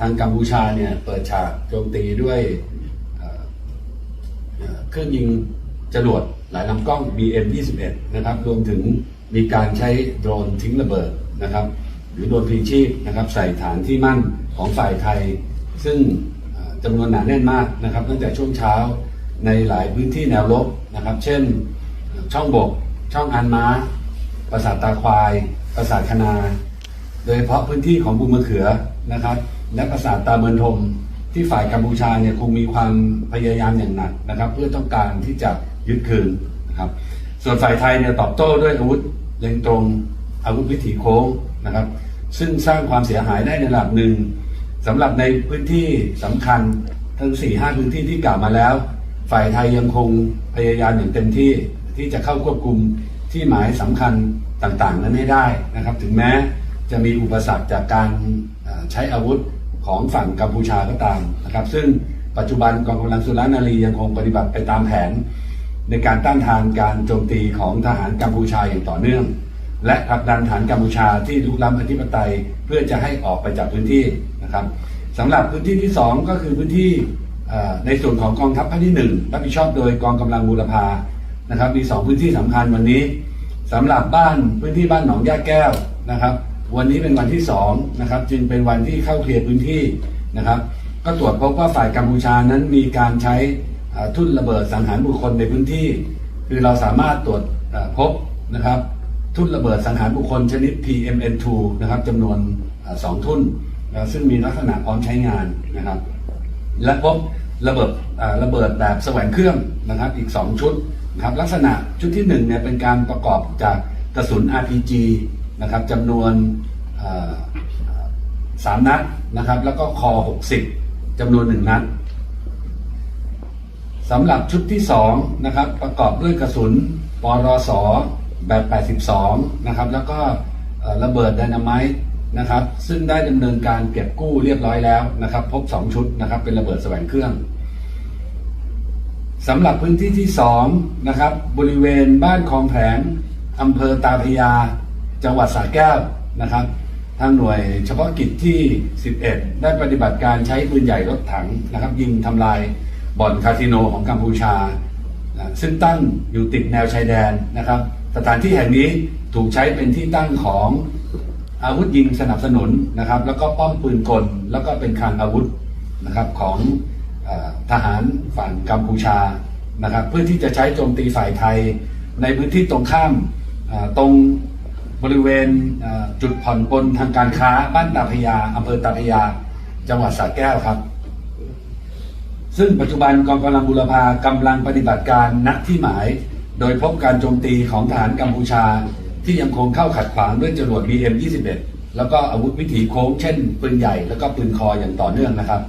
ทางกัมพูชาเนี่ยเปิดฉากโจมตีด้วยเครื่องยิงจรวดหลายลำกล้อง BM21 นะครับรวมถึงมีการใช้โดรนทิ้งระเบิดนะครับ หรือโดรนพลีชีพนะครับใส่ฐานที่มั่นของฝ่ายไทย ซึ่งจำนวนหนาแน่นมากนะครับ ตั้งแต่ช่วงเช้าในหลายพื้นที่แนวรบนะครับ เช่นช่องบก ช่องอันม้า ปราสาทตาควาย ปราสาทคณาโดยเฉพาะพื้นที่ของบุมมะเขือนะครับ และปราสาทตาเมินทมที่ฝ่ายกัมพูชาเนี่ยคงมีความพยายามอย่างหนักนะครับ เพื่อต้องการที่จะยึดคืนนะครับ ส่วนฝ่ายไทยเนี่ยตอบโต้ด้วยอาวุธเล็งตรงอาวุธวิถีโค้งนะครับ ซึ่งสร้างความเสียหายได้ในระดับหนึ่งสำหรับในพื้นที่สำคัญทั้ง4ี่ห้าพื้นที่ที่กล่าวมาแล้ว ฝ่ายไทยยังคงพยายามอย่างเต็มที่ที่จะเข้าควบคุมที่หมายสำคัญต่างๆ นั้นให้ได้นะครับ ถึงแม้จะมีอุปสรรคจากการใช้อาวุธ ของฝั่งกัมพูชาก็ตามนะครับ ซึ่งปัจจุบันกองกำลังสุรานารียังคงปฏิบัติไปตามแผน ในการต้านทานการโจมตีของทหารกัมพูชาอย่างต่อเนื่อง และผลักดันฐานกัมพูชาที่ลุกล้ำอธิปไตยเพื่อจะให้ออกไปจากพื้นที่นะครับสำหรับพื้นที่ที่ 2 ก็คือพื้นที่ในส่วนของกองทัพภาคที่1รับผิดชอบโดยกองกำลังบูรพานะครับมี 2 พื้นที่สำคัญวันนี้สำหรับบ้านพื้นที่บ้านหนองย่าแก้วนะครับ วันนี้เป็นวันที่2นะครับจึงเป็นวันที่เข้าเคลียร์พื้นที่นะครับ ก็ตรวจพบว่าฝ่ายกัมพูชานั้นมีการใช้ทุ่นระเบิดสังหารบุคคลในพื้นที่ คือเราสามารถตรวจพบนะครับทุ่นระเบิดสังหารบุคคลชนิด PMN2 นะครับจำนวนสองทุ่นนะซึ่งมีลักษณะพร้อมใช้งานนะครับ และพบระเบิดระเบิดแบบแสวงเครื่องนะครับอีก 2 ชุดนะครับลักษณะชุดที่1เนี่ยเป็นการประกอบจากกระสุน RPG นะครับจำนวนสามนัดนะครับ แล้วก็คอ 60จำนวน1นัดสำหรับชุดที่2นะครับประกอบด้วยกระสุนปรสแบบ 82 นะครับ แล้วก็ระเบิดไดนาไมต์นะครับ ซึ่งได้ดำเนินการเก็บกู้เรียบร้อยแล้วนะครับ พบ 2 ชุดนะครับเป็นระเบิดแสวงเครื่องสำหรับพื้นที่ที่2นะครับบริเวณบ้านคลองแผงอำเภอตาพยา จังหวัดสระแก้วนะครับ ทางหน่วยเฉพาะกิจที่ 11 ได้ปฏิบัติการใช้ปืนใหญ่รถถังนะครับ ยิงทำลายบ่อนคาสิโนของกัมพูชา ซึ่งตั้งอยู่ติดแนวชายแดนนะครับ สถานที่แห่งนี้ถูกใช้เป็นที่ตั้งของอาวุธยิงสนับสนุนนะครับ แล้วก็ป้อมปืนกล แล้วก็เป็นคลังอาวุธนะครับของอทหารฝั่งกัมพูชานะครับ เพื่อที่จะใช้โจมตีฝ่ายไทยในพื้นที่ตรงข้ามตรง บริเวณจุดผ่อนปลนทางการค้าบ้านตาพยาอำเภอตาพยา จังหวัดสระแก้วครับ ซึ่งปัจจุบันกองกำลังบุรพากำลังปฏิบัติการณที่หมาย โดยพบการโจมตีของทหารกัมพูชา ที่ยังคงเข้าขัดขวางด้วยจรวด BM21 แล้วก็อาวุธวิถีโค้งเช่นปืนใหญ่ แล้วก็ปืนคออย่างต่อเนื่องนะครับ